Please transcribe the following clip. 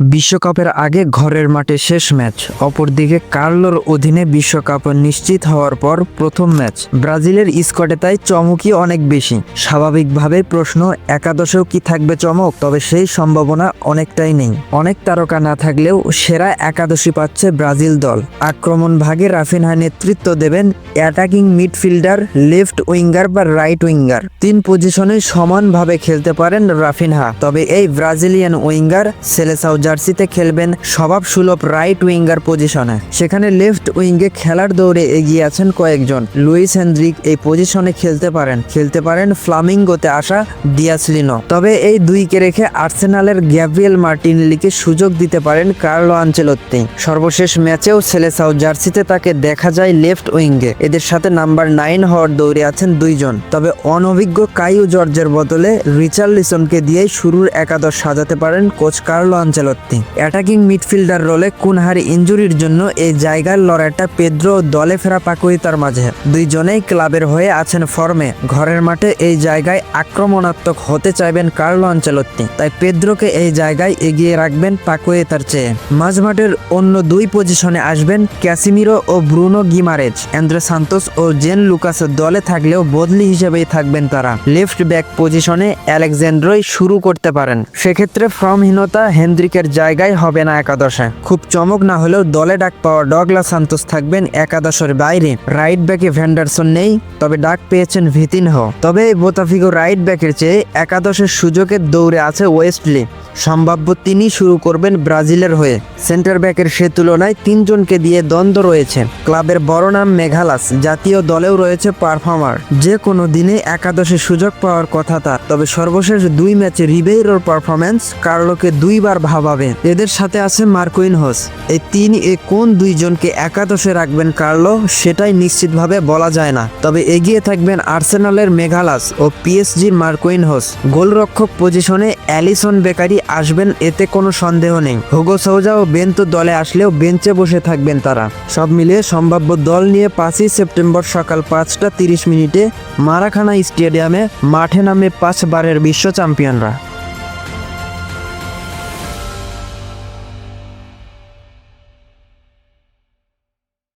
বিশ্বকাপের আগে ঘরের মাঠে শেষ ম্যাচ। অপরদিকে কার্লোর অধীনে বিশ্বকাপ নিশ্চিত হওয়ার পর প্রথম ম্যাচ। ব্রাজিলের স্কোয়াডে তাই চমকই অনেক বেশি। স্বাভাবিকভাবে প্রশ্ন, একাদশেও কি থাকবে চমক? তবে সেই সম্ভাবনা অনেকটাই নেই। অনেক তারকা না থাকলেও সেরা একাদশী পাচ্ছে ব্রাজিল দল। আক্রমণ ভাগে রাফিনহা নেতৃত্ব দেবেন অ্যাটাকিং মিডফিল্ডার, লেফট উইঙ্গার বা রাইট উইঙ্গার। তিন পজিশনে সমানভাবে খেলতে পারেন রাফিনহা। তবে এই ব্রাজিলিয়ান উইঙ্গার সেলেসাও জার্সিতে খেলবেন স্বভাব সুলভ রাইট উইঙ্গার পজিশনে সেখানে লেফট উইঙ্গে খেলার দৌড়ে এগিয়ে আছেন কয়েকজন। লুইস হেনরিক এই পজিশনে খেলতে পারেন। খেলতে পারেন ফ্লামিঙ্গোতে আসা দিয়াসলিনো তবে এই দুইকে রেখে আর্সেনালের গ্যাব্রিয়েল মার্টিনলিকে সুযোগ দিতে পারেন কার্লো আঞ্চেলত্তি। সর্বশেষ ম্যাচেও সেলেসাও জার্সিতে তাকে দেখা যায় লেফট উইঙ্গে। এদের সাথে নাম্বার নাইন হওয়ার দৌড়ে আছেন দুইজন। তবে অনভিজ্ঞ কাইউ জর্জের বদলে রিচার্লিসনকে দিয়েই শুরুর একাদশ সাজাতে পারেন coach Carlo Ancelotti. Attacking midfielder রোলে কুনহারি ইঞ্জুরির জন্য এই জায়গার লড়াইটা পেদ্রো দলে ফেরা পাকুইতার মাঝে। দুইজনেই ক্লাবের হয়ে আছেন ফর্মে। ঘরের মাঠে এই জায়গায় আক্রমণাত্মক হতে চাইবেন কার্লো আঞ্চেলত্তি। তাই পেদ্রোকে এই জায়গায় এগিয়ে রাখবেন পাকুয়েতার চেয়ে। মাঝমাঠের অন্য দুই পজিশনে আসবেন ক্যাসিমিরো ও ব্রুনো গিমারেজ। অ্যান্দ্রে সান্তোস ও জেন লুকাসের দলে থাকলেও বদলি হিসেবেই থাকবেন তারা। লেফট ব্যাক পজিশনে অ্যালেকজান্ড্রই শুরু করতে পারেন। সেক্ষেত্রে ফর্মহীনতা হেনদ্রিকের জায়গায় হবে না একাদশে। খুব চমক না হলেও দলে ডাক পাওয়া ডগলা সান্তোস থাকবেন একাদশের বাইরে। রাইট ব্যাকে ভ্যান্ডারসন নেই, তবে ডাক পেয়েছেন ভিতিনহ। তবে বোতাফিগো রাইট ব্যাকের চেয়ে একাদশের সুযোগের দৌড়ে আছে ওয়েস্টলি। সম্ভাব্য তিনি শুরু করবেন ব্রাজিলের হয়ে। সেন্টার ব্যাকের সে তুলনায় তিনজনকে দিয়ে দ্বন্দ্ব রয়েছে। ক্লাবের বড় নাম মেঘালাস, জাতীয় দলেও রয়েছে পারফর্মার। যে কোনো দিনে একাদশে সুযোগ পাওয়ার কথা তার। তবে সর্বশেষ দুই ম্যাচে রিবেইরোর পারফরম্যান্স কার্লোকে দুইবার ভাবাবে। এদের সাথে আছে মার্কুইন হোস এই তিন এ কোন দুইজনকে একাদশে রাখবেন কার্লো, সেটাই নিশ্চিতভাবে বলা যায় না। তবে এগিয়ে থাকবেন আর্সেনালের মেঘালাস ও পিএসজির মার্কুইন হোস। গোলরক্ষক পজিশনে অ্যালিসন বেকারি আসবেন, এতে কোনো সন্দেহ নেই। হুগো সৌজা ও বেন্ত দলে আসলেও বেঞ্চে বসে থাকবেন তারা। সব মিলিয়ে সম্ভাব্য দল নিয়ে পাঁচই সেপ্টেম্বর সকাল পাঁচটা তিরিশ মিনিটে মারাখানা স্টেডিয়ামে মাঠে নামে পাঁচবারের বিশ্ব চ্যাম্পিয়নরা।